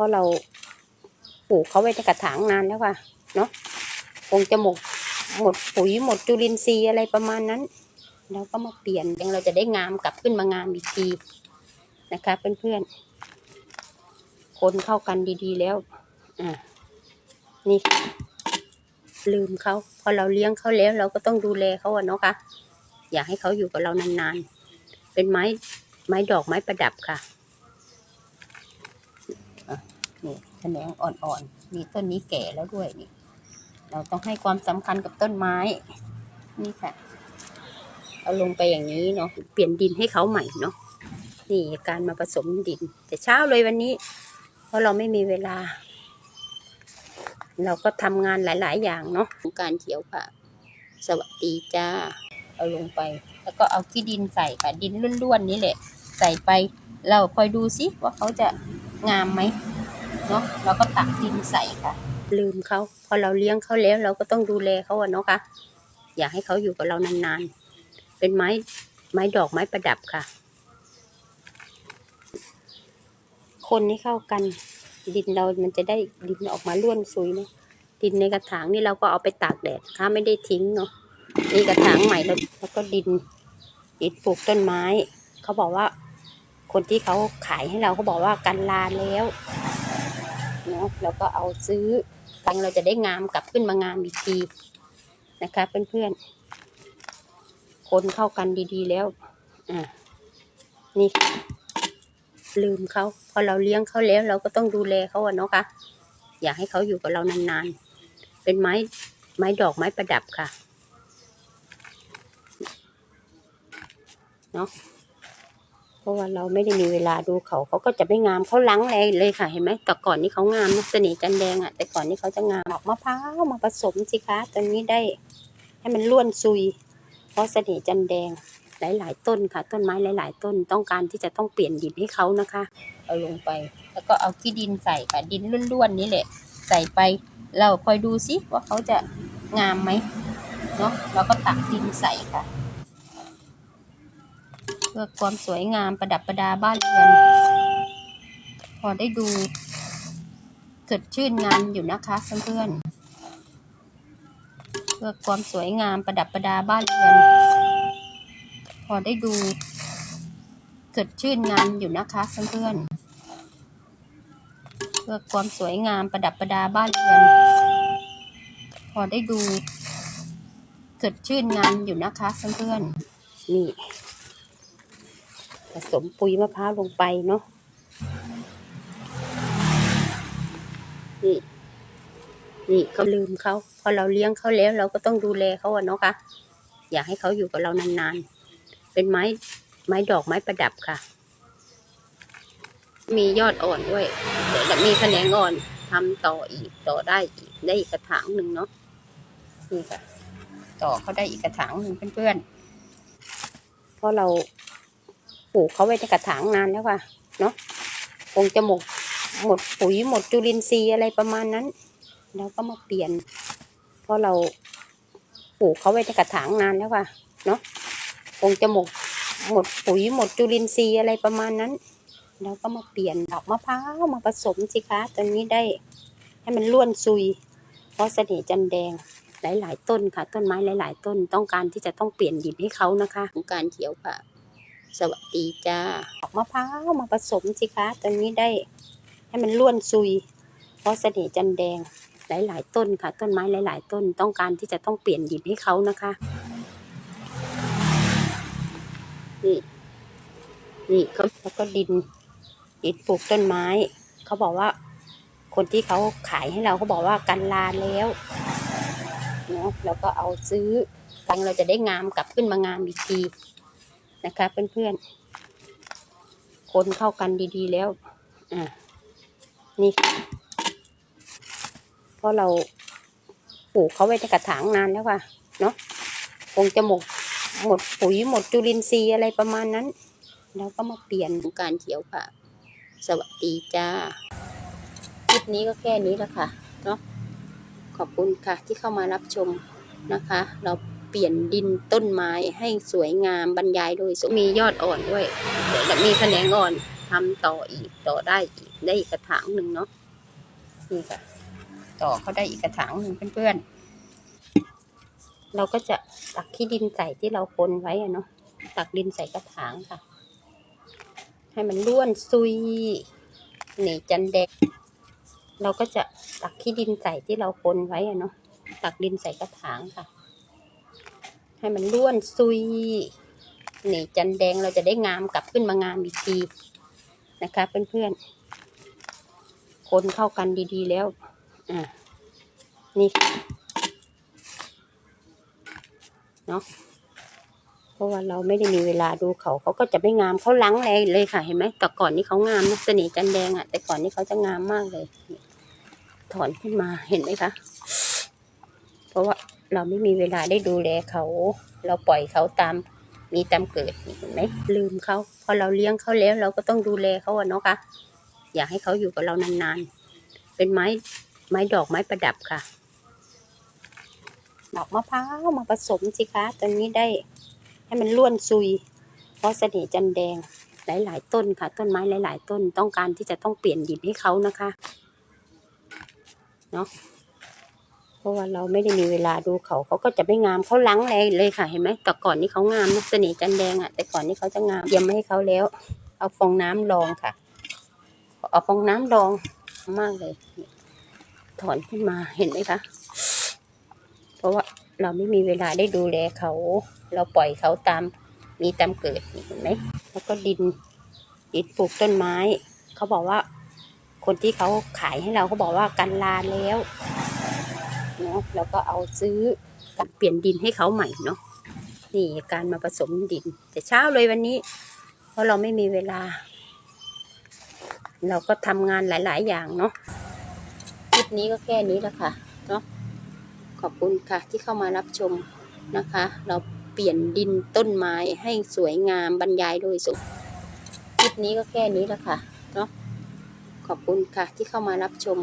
ราะเราปลูกเขาไว้ในกระถางนานแล้วค่ะ เนาะคงจะหมดหมดปุ๋ยหมดจุลินทรีย์อะไรประมาณนั้น เราก็มาเปลี่ยนยังเราจะได้งามกลับขึ้นมางามอีกทีนะคะเพื่อนๆ คนเข้ากันดีๆแล้ว อ่า นี่ ลืมเขาพอเราเลี้ยงเขาแล้วเราก็ต้องดูแลเขาอะเนาะค่ะ อยากให้เขาอยู่กับเรานานๆ เป็นไม้ไม้ดอกไม้ประดับค่ะ นี่แขนงอ่อนๆมีต้นนี้แก่แล้วด้วยนี่ เราต้องให้ความสำคัญกับต้นไม้ นี่ค่ะ เอาลงไปอย่างนี้เนาะเปลี่ยนดินให้เขาใหม่เนาะนี่การมาผสมดิน แต่เช้าเลยวันนี้ เพราะเราไม่มีเวลา เราก็ทำงานหลาย ๆ อย่างเนาะการเขียวค่ะ สวัสดีจ้า เอาลงไป แล้วก็เอาขี้ดินใส่ค่ะ ดินล้วนๆนี้แหละ ใส่ไป เราคอยดูซิว่าเขาจะงามไหม เนาะเราก็ตักดินใส่ค่ะ ลืมเขาพอเราเลี้ยงเขาแล้ว เราก็ต้องดูแลเขาอะเนาะค่ะ อยากให้เขาอยู่กับเรานานๆ เป็นไม้ไม้ดอกไม้ประดับค่ะ คนให้เข้ากัน ดินเรามันจะได้ดินออกมาล้วนซุยเนาะดินในกระถางนี่เราก็เอาไปตากแดดค่ะไม่ได้ทิ้งเนาะนี่กระถางใหม่แล้วแล้วก็ดินดินปลูกต้นไม้ เขาบอกว่า คนที่เขาขายให้เราเขาบอกว่ากันลาแล้ว เนาะแล้วก็เอาซื้อกันเราจะได้งามกลับขึ้นมางามอีกทีนะคะเพื่อนๆ คนเข้ากันดีๆแล้ว อ่า นี่ ลืมเขาพอเราเลี้ยงเขาแล้วเราก็ต้องดูแลเขาอะเนาะค่ะ อยากให้เขาอยู่กับเรานานๆ เป็นไม้ไม้ดอกไม้ประดับค่ะ เนาะ เพราะว่าเราไม่ได้มีเวลาดูเขาเขาก็จะไม่งามเขาล้างเลยเลยค่ะเห็นไหมแต่ก่อนนี่เขางามนะเสน่ห์จันแดงอะแต่ก่อนนี่เขาจะงามดอกมะพร้าวมาผสมสิคะตอนนี้ได้ ให้มันล้วนซุย เพราะเสน่ห์จันแดงหลาย ๆ ต้นค่ะ ต้นไม้หลาย ๆ ต้นต้องการที่จะต้องเปลี่ยนดินให้เขานะคะ เอาลงไป แล้วก็เอาขี้ดินใส่ค่ะดินล้วนๆนี้แหละ ใส่ไปเราคอยดูซิว่าเขาจะงามไหมเนาะเราก็ตักดินใส่ค่ะ เพื่อความสวยงามประดับประดาบ้านเรือน พอได้ดูสดชื่นงามอยู่นะคะเพื่อนๆเพื่อความสวยงามประดับประดาบ้านเรือน พอได้ดูสดชื่นงามอยู่นะคะเพื่อนๆเพื่อความสวยงามประดับประดาบ้านเรือน พอได้ดูสดชื่นงามอยู่นะคะเพื่อนๆนี่ ผสมปุ๋ยมะพร้าวลงไปเนาะนี่นี่เขาลืมเขาพอเราเลี้ยงเขาแล้วเราก็ต้องดูแลเขาอะเนาะค่ะ อยากให้เขาอยู่กับเรานานๆ เป็นไม้ไม้ดอกไม้ประดับค่ะ มียอดอ่อนด้วยเดี๋ยวมีแขนงอ่อนทำต่ออีกต่อได้อีกได้อีกกระถางหนึ่งเนาะนี่ค่ะ ต่อเขาได้อีกกระถางหนึ่งเพื่อนๆเพราะเรา ปลูกเขาไว้ในกระถางนานแล้วค่ะ เนาะคงจะหมดหมดปุ๋ยหมดจุลินทรีย์อะไรประมาณนั้น เราก็มาเปลี่ยน เพราะเราปลูกเขาไว้ในกระถางนานแล้วค่ะ เนาะคงจะหมดหมดปุ๋ยหมดจุลินทรีย์อะไรประมาณนั้น เราก็มาเปลี่ยนดอกมะพร้าวมาผสมสิคะตอนนี้ได้ให้มันล้วนซุย เพราะเสน่ห์จันแดงหลาย ๆ ต้นค่ะ ต้นไม้หลาย ๆ ต้นต้องการที่จะต้องเปลี่ยนดินให้เขานะคะของการเขียวค่ะ สวัสดีจ้าดอกมะพร้าวมาผสมสิคะตอนนี้ได้ให้มันล้วนซุย เพราะเสน่ห์จันแดงหลาย ๆ ต้นค่ะ ต้นไม้หลาย ๆ ต้นต้องการที่จะต้องเปลี่ยนดินให้เขานะคะนี่นี่เขาแล้วก็ดินดินปลูกต้นไม้ เขาบอกว่า คนที่เขาขายให้เราเขาบอกว่ากันลาแล้วเนาะแล้วก็เอาซื้อกันเราจะได้งามกลับขึ้นมางามอีกที นะคะเพื่อนๆ คนเข้ากันดีๆแล้ว อ่านี่เพราะเราปลูกเขาไว้ในกระถางนานแล้วค่ะ เนาะคงจะหมดหมดปุ๋ยหมดจุลินทรีย์อะไรประมาณนั้นเราก็มาเปลี่ยนการเขียวค่ะ สวัสดีจ้า คลิปนี้ก็แค่นี้แล้วค่ะ เนาะขอบคุณค่ะที่เข้ามารับชมนะคะ เรา เปลี่ยนดินต้นไม้ให้สวยงามบรรยายโดยสมียอดอ่อนด้วยเดี๋ยวจะมีแขนงอ่อนทำต่ออีกต่อได้อีกได้อีกกระถางหนึ่งเนาะนี่ค่ะ ต่อเขาได้อีกกระถางหนึ่งเพื่อนๆเราก็จะตักขี้ดินใส่ที่เราคนไว้อะเนาะตักดินใส่กระถางค่ะ ให้มันร่วนซุยนี่จันแดงเราก็จะตักขี้ดินใส่ที่เราคนไว้อะเนาะตักดินใส่กระถางค่ะ ให้มันร่วนซุยนี่จันแดงเราจะได้งามกลับขึ้นมางามอีกทีนะคะเพื่อนๆ คนเข้ากันดีๆแล้ว อ่า นี่ เนาะ เพราะว่าเราไม่ได้มีเวลาดูเขา เขาก็จะไม่งามเขาล้างเลยเลยค่ะเห็นไหมแต่ก่อนนี้เขางามนะเสน่ห์จันแดงอะ แต่ก่อนนี้เขาจะงามมากเลย ถอนขึ้นมาเห็นไหมคะ เพราะว่า เราไม่มีเวลาได้ดูแลเขา เราปล่อยเขาตามมีตามเกิดเห็นไหมลืมเขาพอเราเลี้ยงเขาแล้วเราก็ต้องดูแลเขาอะเนาะค่ะอยากให้เขาอยู่กับเรานานๆ เป็นไม้ไม้ดอกไม้ประดับค่ะ ดอกมะพร้าวมาผสมสิคะตอนนี้ได้ให้มันล้วนซุย เพราะเสน่ห์จันแดงหลายๆ ต้นค่ะ ต้นไม้หลาย ๆ ต้นต้องการที่จะต้องเปลี่ยนดินให้เขานะคะเนาะ เพราะว่าเราไม่ได้มีเวลาดูเขาเขาก็จะไม่งามเขาล้างเลยเลยค่ะเห็นไหมแต่ก่อนนี้เขางามนะเสน่ห์จันแดงอะแต่ก่อนนี้เขาจะงามเยี่ยมให้เขาแล้ว เอาฟองน้ำรองค่ะ เอาฟองน้ำรองมากเลย ถอนขึ้นมาเห็นไหมคะเพราะว่าเราไม่มีเวลาได้ดูแลเขา เราปล่อยเขาตามมีตามเกิดเห็นไหมแล้วก็ดินดินปลูกต้นไม้ เขาบอกว่า คนที่เขาขายให้เราเขาบอกว่ากันลาแล้ว เนาะแล้วก็เอาซื้อกเปลี่ยนดินให้เขาใหม่เนาะนี่การมาผสมดิน แต่เช้าเลยวันนี้ เพราะเราไม่มีเวลา เราก็ทำงานหลาย ๆ อย่างเนาะคลิปนี้ก็แค่นี้แล้วค่ะเนาะขอบคุณค่ะที่เข้ามารับชมนะคะ เราเปลี่ยนดินต้นไม้ให้สวยงามบรรยายโดยสุขคลิปนี้ก็แค่นี้แล้วค่ะเนาะขอบคุณค่ะที่เข้ามารับชม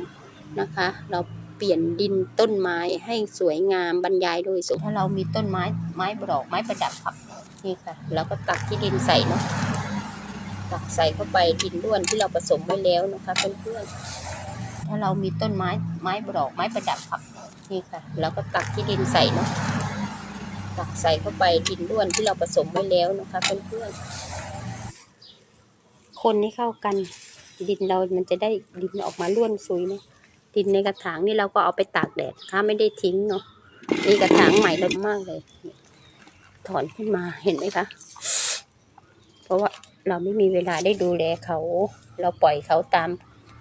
นะคะ เรา เปลี่ยนดินต้นไม้ให้สวยงามบรรยายโดยสุขถ้าเรามีต้นไม้ไม้ดอกไม้ประดับค่ะนี่ค่ะเราก็ตักที่ดินใส่เนาะตักใส่เข้าไปดินด้วนที่เราผสมไว้แล้วนะคะเพื่อนๆถ้าเรามีต้นไม้ไม้ดอกไม้ประดับค่ะนี่ค่ะเราก็ตักที่ดินใส่เนาะตักใส่เข้าไปดินด้วนที่เราผสมไว้แล้วนะคะเพื่อนๆคนให้เข้ากันดินเรามันจะได้ดินออกมาล้วนซุยเนาะ ดินในกระถางนี่เราก็เอาไปตากแดดนะคะไม่ได้ทิ้งเนาะนี่กระถางใหม่เลยมากเลย ถอนขึ้นมาเห็นไหมคะ เพราะว่าเราไม่มีเวลาได้ดูแลเขา เราปล่อยเขาตาม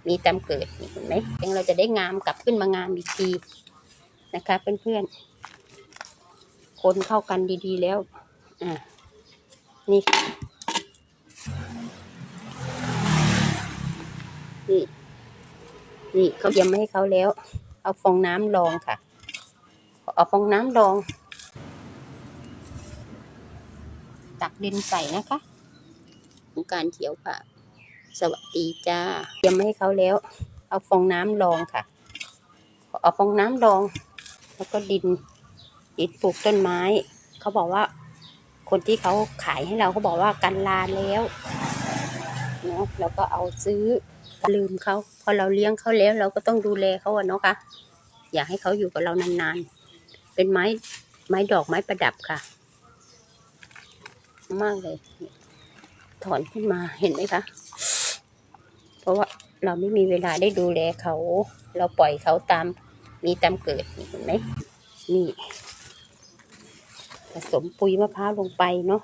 มีตามเกิดเห็นไหมเองเราจะได้งามกลับขึ้นมางามอีกทีนะคะเพื่อนๆ คนเข้ากันดีๆแล้วอ่านี่นี่ นี่เขาเตรียมมาให้เขาแล้ว เอาฟองน้ำรองค่ะ เอาฟองน้ำรอง ตักดินใส่นะคะของการเขียวค่ะ สวัสดีจ้า เตรียมมาให้เขาแล้ว เอาฟองน้ำรองค่ะ เอาฟองน้ำรอง แล้วก็ดินดินปลูกต้นไม้ เขาบอกว่า คนที่เขาขายให้เราเขาบอกว่ากันลาแล้วเนาะแล้วก็เอาซื้อ ลืมเขาพอเราเลี้ยงเขาแล้ว เราก็ต้องดูแลเขาอะเนาะค่ะ อยากให้เขาอยู่กับเรานานๆ เป็นไม้ไม้ดอกไม้ประดับค่ะ มากเลย ถอนขึ้นมาเห็นไหมคะ เพราะว่าเราไม่มีเวลาได้ดูแลเขา เราปล่อยเขาตามมีตามเกิดเห็นไหมนี่ผสมปุ๋ยมะพร้าวลงไปเนาะ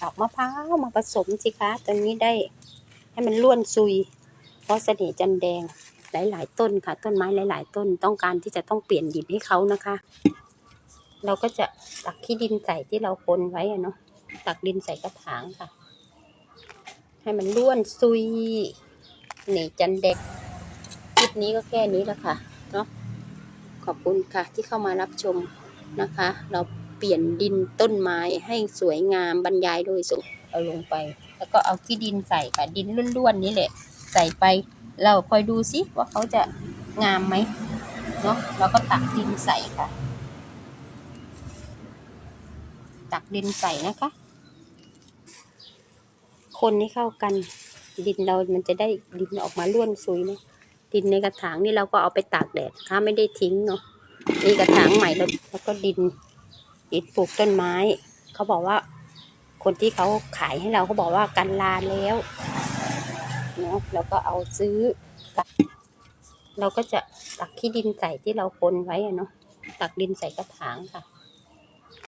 ดอกมะพร้าวมาผสมสิคะตอนนี้ได้ให้มันล้วนซุย เพราะเสน่ห์จันแดงหลาย ๆ ต้นค่ะ ต้นไม้หลาย ๆ ต้นต้องการที่จะต้องเปลี่ยนดินให้เขานะคะ เราก็จะตักขี้ดินใส่ที่เราคนไว้อะเนาะตักดินใส่กระถางค่ะ ให้มันล้วนซุยนี่จันแดงคลิปนี้ก็แค่นี้แล้วค่ะเนาะขอบคุณค่ะที่เข้ามารับชมนะคะ เราเปลี่ยนดินต้นไม้ให้สวยงามบรรยายโดยสุขเอาลงไป แล้วก็เอาขี้ดินใส่ค่ะดินล้วนๆนี้แหละ ใส่ไปเราคอยดูซิว่าเขาจะงามไหมเนาะเราก็ตักดินใส่ค่ะ ตักดินใส่นะคะ คนให้เข้ากันดินเรามันจะได้ดินออกมาล้วนซุยเนาะดินในกระถางนี่เราก็เอาไปตากแดดนะคะไม่ได้ทิ้งเนาะนี่กระถางใหม่แล้วแล้วก็ดินดินปลูกต้นไม้ เขาบอกว่า คนที่เขาขายให้เราเขาบอกว่ากันลาแล้ว เนาะแล้วก็เอาซื้อเราก็จะตักขี้ดินใส่ที่เราคนไว้อะเนาะตักดินใส่กระถางค่ะ